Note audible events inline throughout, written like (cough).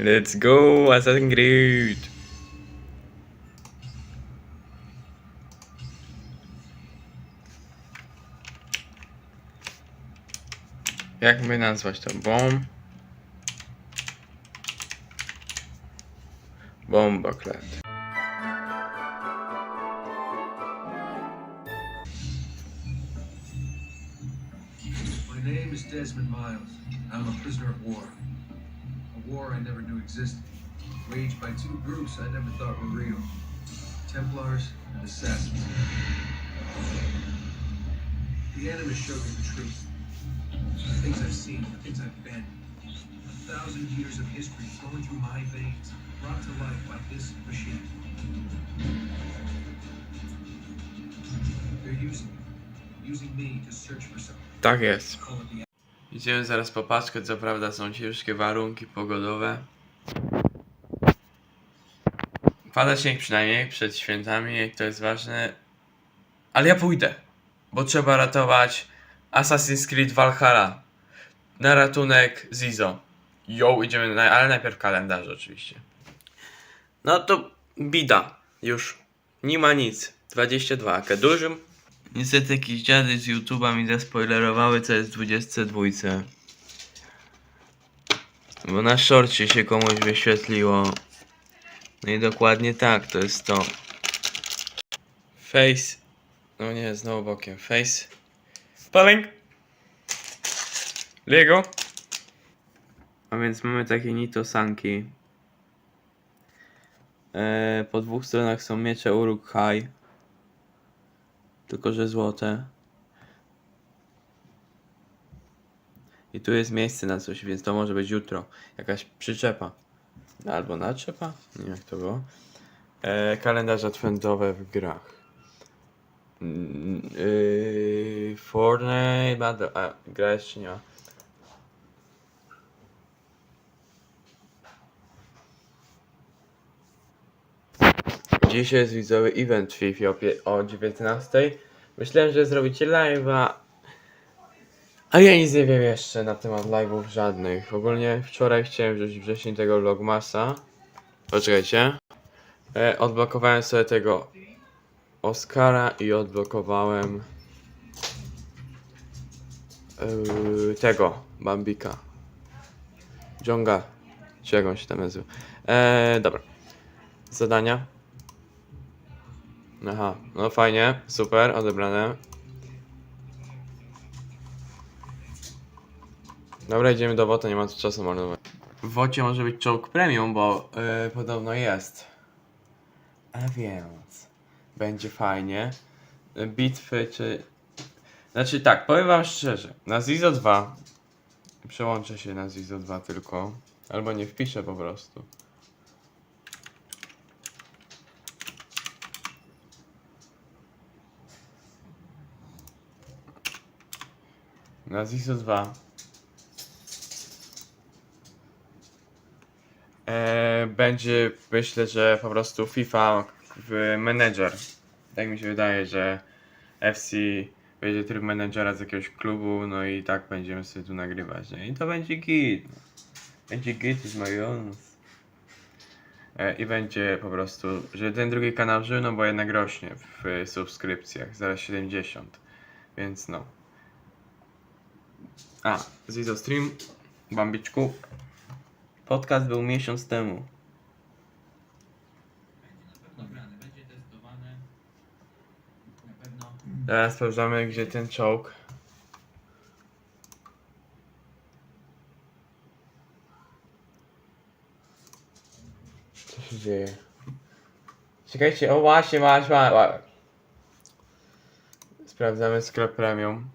Let's go, Assassin's Creed! Jak by nazwać to? Bomb... Bomboklet. My war I never knew existed, waged by two groups I never thought were real Templars and Assassins. The Animus showed me the truth. The things I've seen, the things I've been. A thousand years of history flowing through my veins, brought to life by this machine. They're using me, using me to search for something. Tak jest. Idziemy zaraz popatrzeć, co prawda są ciężkie warunki pogodowe. Pada śnieg przynajmniej przed świętami, to jest ważne. Ale ja pójdę, bo trzeba ratować Assassin's Creed Valhalla. Na ratunek Zizo. Yo, idziemy, na, ale najpierw kalendarz oczywiście. No to bida, już. Nie ma nic. 22, a dużym. Niestety jakieś dziady z YouTube'a mi zaspoilerowały, co jest w 22. Bo na szorcie się komuś wyświetliło. No i dokładnie tak, to jest to. Face. No nie, znowu bokiem. Face. Spelling. Lego. A więc mamy takie nitosanki. Eee, po dwóch stronach są miecze Uruk-hai. Tylko, że złote. I tu jest miejsce na coś, więc to może być jutro. Jakaś przyczepa. Albo naczepa? Nie wiem jak to było. E, kalendarz adwentowe w grach. Mm, Yy, Fortnite Battle. A, gra jeszcze nie ma. Dzisiaj jest widzowy event w FIFA o, pie- o 19. Myślałem, że zrobicie live'a. A ja nic nie wiem jeszcze na temat live'ów żadnych. Ogólnie wczoraj chciałem wrzucić wcześniej tego vlogmasa. Poczekajcie. E, odblokowałem sobie tego Oscara i odblokowałem yy, tego Bambika. Jonga. Czy jak on się tam nazywa? E, dobra. Zadania. Aha, no fajnie, super, odebrane. Dobra, idziemy do WOTA, nie ma tu czasu marnować. W WOCie może być czołg premium, bo yy, podobno jest. A więc będzie fajnie. Bitwy czy... Znaczy tak, powiem wam szczerze, na Zizo 2 przełączę się na Zizo 2 tylko, albo nie wpiszę po prostu. Na Zizo 2 e, będzie, myślę, że po prostu FIFA w menedżer. Tak mi się wydaje, że FC będzie tryb menedżera z jakiegoś klubu, no i tak będziemy sobie tu nagrywać, nie? I to będzie git. Będzie git z Marions. E, I będzie po prostu, że ten drugi kanał żył, no bo jednak rośnie w subskrypcjach, zaraz 70. Więc no. A, Zizo Stream, Bambiczku. Podcast był miesiąc temu. Teraz sprawdzamy, gdzie ten czołg. Co się dzieje? Czekajcie, o właśnie, masz, masz. Sprawdzamy sklep premium.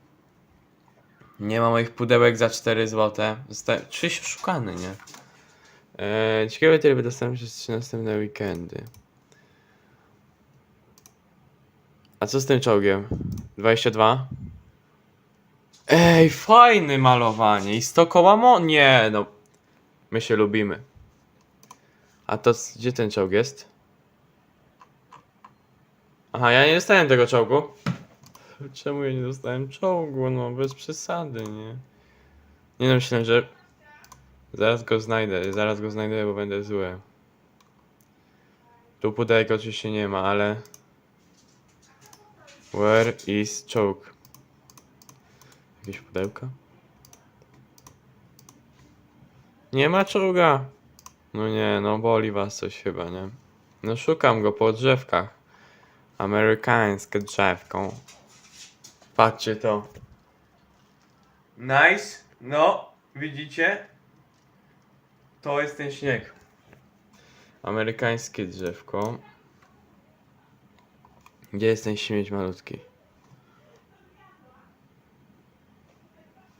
Nie ma moich pudełek za 4 zł. Zostałem czyś oszukany, nie? Eee, ciekawe tyle by dostałem przez 3 następne weekendy. A co z tym czołgiem? 22? Ej, fajne malowanie. I 100 koła mo... Nie, no. My się lubimy. A to gdzie ten czołg jest? Aha, ja nie dostałem tego czołgu. Czemu ja nie dostałem czołgu? No, bez przesady, nie? Nie no, myślałem, że... Zaraz go znajdę, zaraz go znajdę, bo będę zły. Tu pudełek oczywiście nie ma, ale... Where is choke? Jakieś pudełka? Nie ma czołga! No nie, no boli was coś chyba, nie? No szukam go po drzewkach. Amerykańskie drzewko. Patrzcie to. Nice. No, widzicie? To jest ten śnieg. Amerykańskie drzewko. Gdzie jest ten śmieć malutki?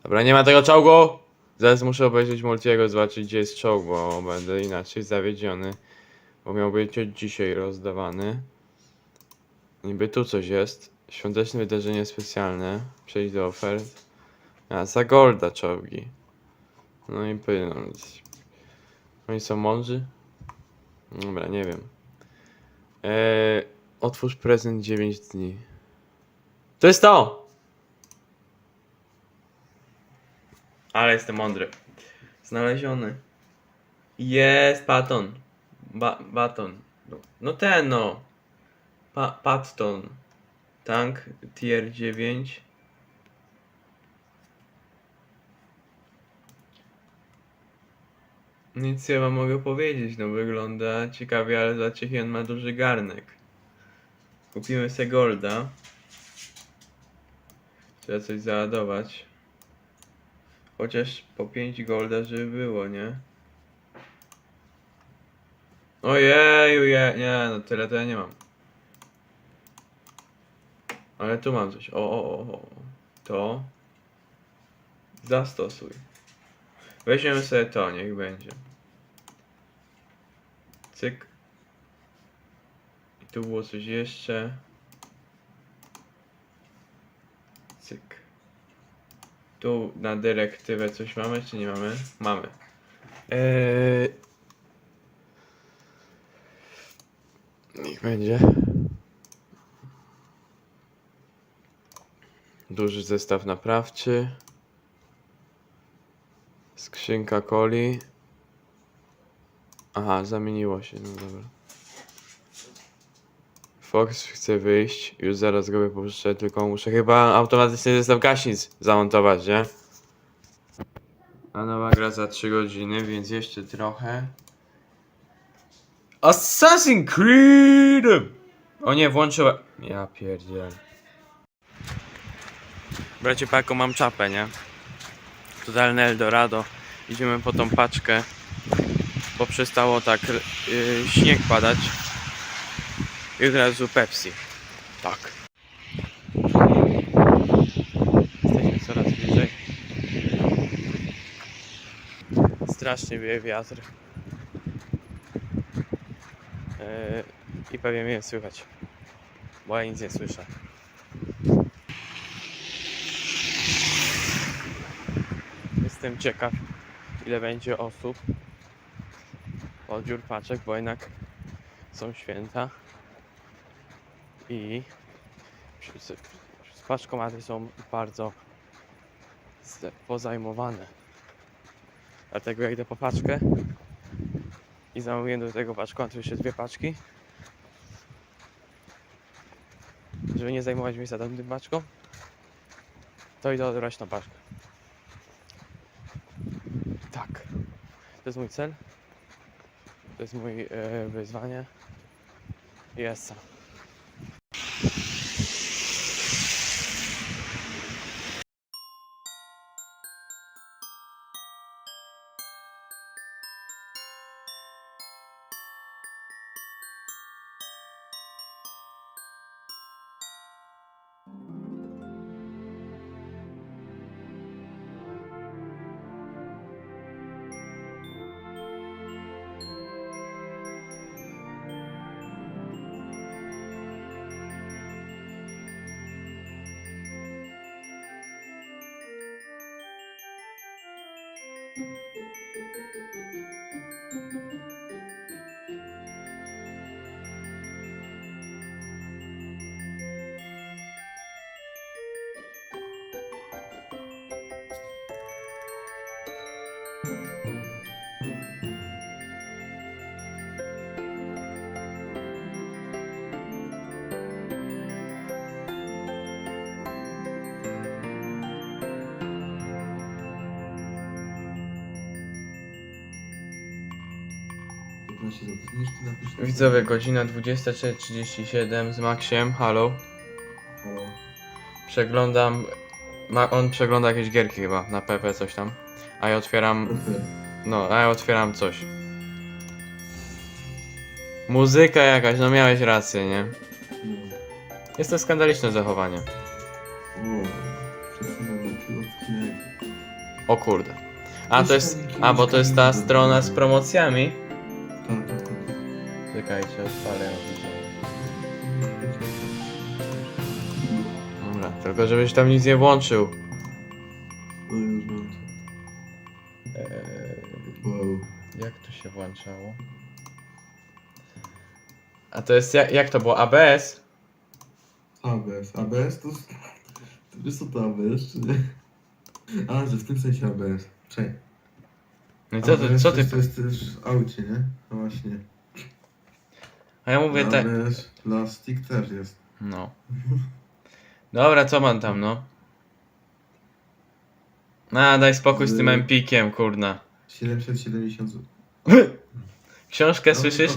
Dobra, nie ma tego czołgu! Zaraz muszę obejrzeć Multiego, zobaczyć gdzie jest czołg, bo będę inaczej zawiedziony. Bo miał być od dzisiaj rozdawany. Niby tu coś jest. Świąteczne wydarzenie specjalne. Przejść do ofert. A, za golda czołgi. No i płyną. Oni są mądrzy? Dobra, nie wiem. Eee, otwórz prezent 9 dni. To jest to! Ale jestem mądry. Znaleziony. Jest baton. Ba baton. No, no ten no. Pa Patton. Tank tier 9. Nic ja wam mogę powiedzieć, no wygląda ciekawie, ale jaki on ma duży garnek. Kupimy sobie golda. Trzeba coś załadować. Chociaż po 5 golda, żeby było, nie? Ojeju, je, nie, no tyle to ja nie mam. Ale tu mam coś. O, o, o, o. To. Zastosuj. Weźmiemy sobie to, niech będzie. Cyk. Tu było coś jeszcze. Cyk. Tu na dyrektywę coś mamy, czy nie mamy? Mamy. Eee... Niech będzie. Duży zestaw naprawczy. Skrzynka coli. Aha, zamieniło się, no dobra. Fox chce wyjść, już zaraz go wypuszczę, tylko muszę chyba automatyczny zestaw gaśnic zamontować, nie? A nowa gra za 3 godziny, więc jeszcze trochę. Assassin's Creed! O nie, włączyłem. Ja pierdziel. Bracie Paco, mam czapę, nie? Totalne Eldorado. Idziemy po tą paczkę, bo przestało tak yy, śnieg padać. I od razu Pepsi. Tak. Jesteśmy coraz bliżej. Strasznie wieje wiatr. Yy, I pewnie mnie słychać. Bo ja nic nie słyszę. Jestem ciekaw, ile będzie osób. Odbiór paczek, bo jednak są święta. I paczkomaty są bardzo pozajmowane. Dlatego ja idę po paczkę i zamówiłem do tego paczkomatu jeszcze dwie paczki. Żeby nie zajmować miejsca tą paczką, to idę odebrać tą paczkę. Tak. To jest mój cel. To jest mój e, wyzwanie. Jest. Música 15 zł. Zniżki napisz. na Widzowie, godzina 23.37 z Maxiem, halo. Halo. Przeglądam, ma, on przegląda jakieś gierki chyba, na PP coś tam. A ja otwieram, no, a ja otwieram coś. Muzyka jakaś, no miałeś rację, nie? Jest to skandaliczne zachowanie. O kurde. A to jest, a bo to jest ta strona z promocjami. Czekajcie, odpalę. Dobra, tylko żebyś tam nic nie włączył. No już mam. Eee, Wow. jak to się włączało? A to jest, jak, jak to było? ABS? ABS. ABS to... To wiesz co to ABS, czy nie? A, że w tym sensie ABS. Czekaj. No i co ty, co ty? To jest też w aucie, nie? No właśnie. A ja mówię tak. ABS plastik też jest. No. Dobra, co mam tam, no? A, daj spokój z tym empikiem, kurna. 770 zł. (laughs) Książkę No, słyszysz?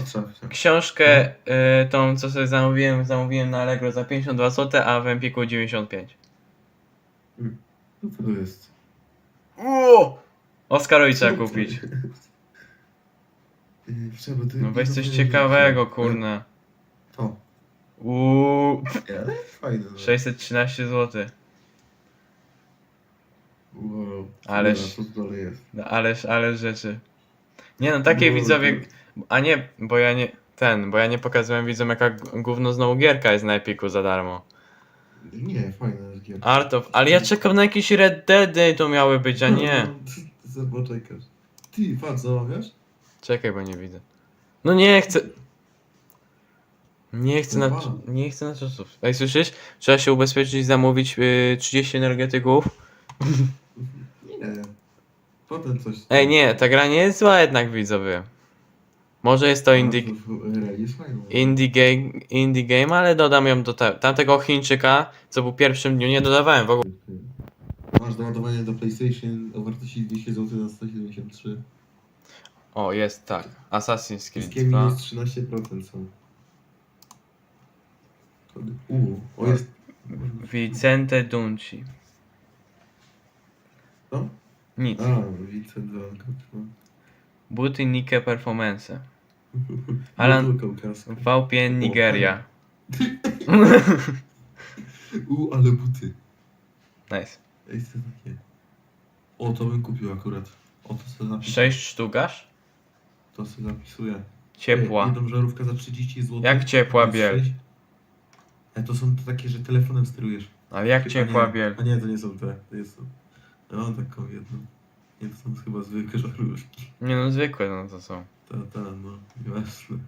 Książkę y, tą, co sobie zamówiłem, zamówiłem na Allegro za 52 zł, a w Empiku 95. Co to jest? Uuu! Oskarowi trzeba kupić. Yy, Trzeba to- No weź coś ciekawego, kurna. To. Uuu, Nie, ale fajne. no. 613 zł. Wow. Ależ- to jest. No ależ, ależ rzeczy. Nie no, takie No, widzowie, a nie, bo ja nie, ten, bo ja nie pokazałem widzom jaka g- gówno znowu gierka jest na Epiku za darmo. Nie, fajne jest gier. Art of, ale ja czekam na jakieś Red Deady to miały być, a nie. Co poczekasz? Ty, patrz, zamawiasz? Czekaj, bo nie widzę. No nie chcę. Nie chcę na, Dwa. nie chcę na czasów. Ej, słyszysz? Trzeba się ubezpieczyć i zamówić y, 30 energetyków. Nie. Potem coś. Ej, nie, ta gra nie jest zła jednak, widzowie. Może jest to indie, Jest fajne. indie, game, indie game, ale dodam ją do te, tamtego Chińczyka, co był w pierwszym dniu, nie dodawałem w ogóle. Masz doładowanie do PlayStation o wartości 200 zł na 173. O, jest tak. Assassin's Wszystkie Creed 2. minus 13% są. Kody. U, o jest. Vicente Dunci. Co? Nic. A, Van Gogh. Buty Nike Performance. (laughs) Alan-. VPN Nigeria. (laughs) U, ale buty. Nice. Ej, co takie? O, to bym kupił akurat. O, to sobie napisuję. 6 sztukaż? To sobie zapisuję. Ciepła. Jedną żarówkę za 30 zł. Jak ciepła biel? E, to są te takie, że telefonem sterujesz. Ale jak A ciepła nie, biel? A nie, to nie są te. To jest to. Ja mam taką jedną. Nie, to są chyba zwykłe żarówki. Nie no, zwykłe no to są. Ta, ta, no, jasne.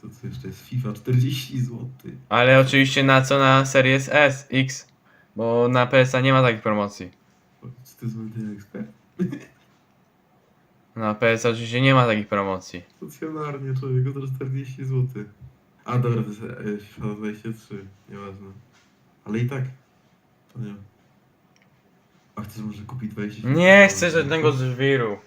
To co jeszcze jest? FIFA 40 zł. Ale oczywiście na co na Series S, X. Bo na PSA nie ma takich promocji. Co ty zły ekspert? Na PSA oczywiście nie ma takich promocji. Stacjonarnie, człowieku, to 40 zł. A dobra, to jest e, FIFA 23, nieważne. Ale i tak, to nie. A chcesz może kupić 20 Nie chcę żadnego żwiru.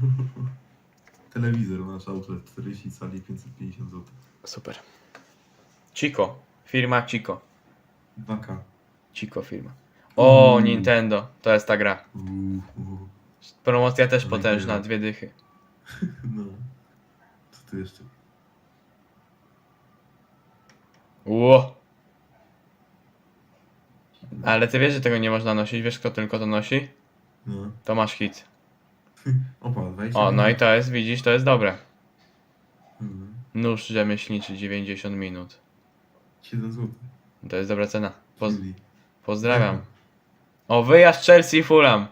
(laughs) Telewizor nasz outlet 40 cali 550 zł. Super. Chico. Firma Chico. 2K. Chico firma. O, Mm. Nintendo. To jest ta gra. Uuu, uuu. Promocja też potężna, dwie dychy. (laughs) No. Co tu jeszcze? Ło. Ale ty wiesz, że tego nie można nosić, wiesz kto tylko to nosi? No. To masz hit. (laughs) Opa, 20 O, no i to jest, widzisz, to jest dobre. Mhm. Nóż rzemieślniczy 90 minut. 7 zł. To jest dobra cena. Poz. Pozdrawiam. O, wyjazd Chelsea Fulham.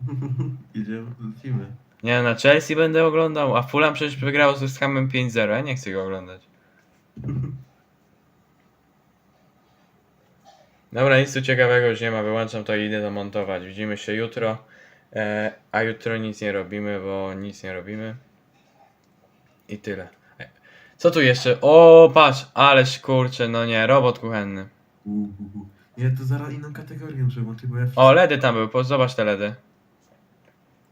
(laughs) Idziemy, lecimy. Nie, na Chelsea będę oglądał, a Fulham przecież wygrał z West Hamem 5-0, ja nie chcę go oglądać. (laughs) Dobra, nic tu ciekawego już nie ma, wyłączam to i idę to montować. Widzimy się jutro, e, a jutro nic nie robimy, bo nic nie robimy. I tyle. Co tu jeszcze? O, patrz, ależ kurczę, no nie, robot kuchenny. Nie, to zaraz inną kategorię muszę włączyć, bo ja O, LEDy tam były, po- zobacz te LEDy.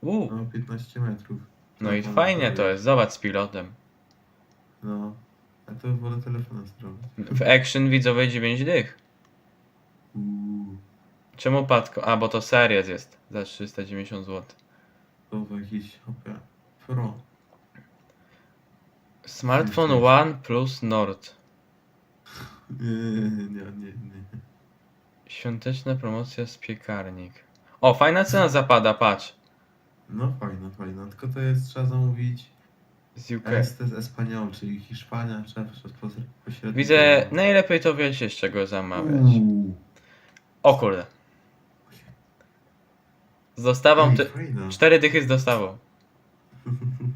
Uuu, No, 15 metrów. no i Telefon fajnie to jest, zobacz z pilotem. No. A to wolę telefonem sterować. W action widzowej 9 dych. Uuu. Czemu padko? A, bo to series jest za 390 zł. To jakiś opia. Pro. Smartphone One plus Nord. (laughs) Nie, nie, nie, nie. nie. Świąteczna promocja z piekarnik. O, fajna cena zapada, patrz. No fajna, fajna. Tylko to jest, trzeba zamówić Z UK. Estes Espanyol, czyli Hiszpania, trzeba przez pośrednio. Widzę, najlepiej to wiecie z czego zamawiać. Uuu. O kurde. Z dostawą, Ej, ty... fajna. cztery dychy z dostawą. (laughs)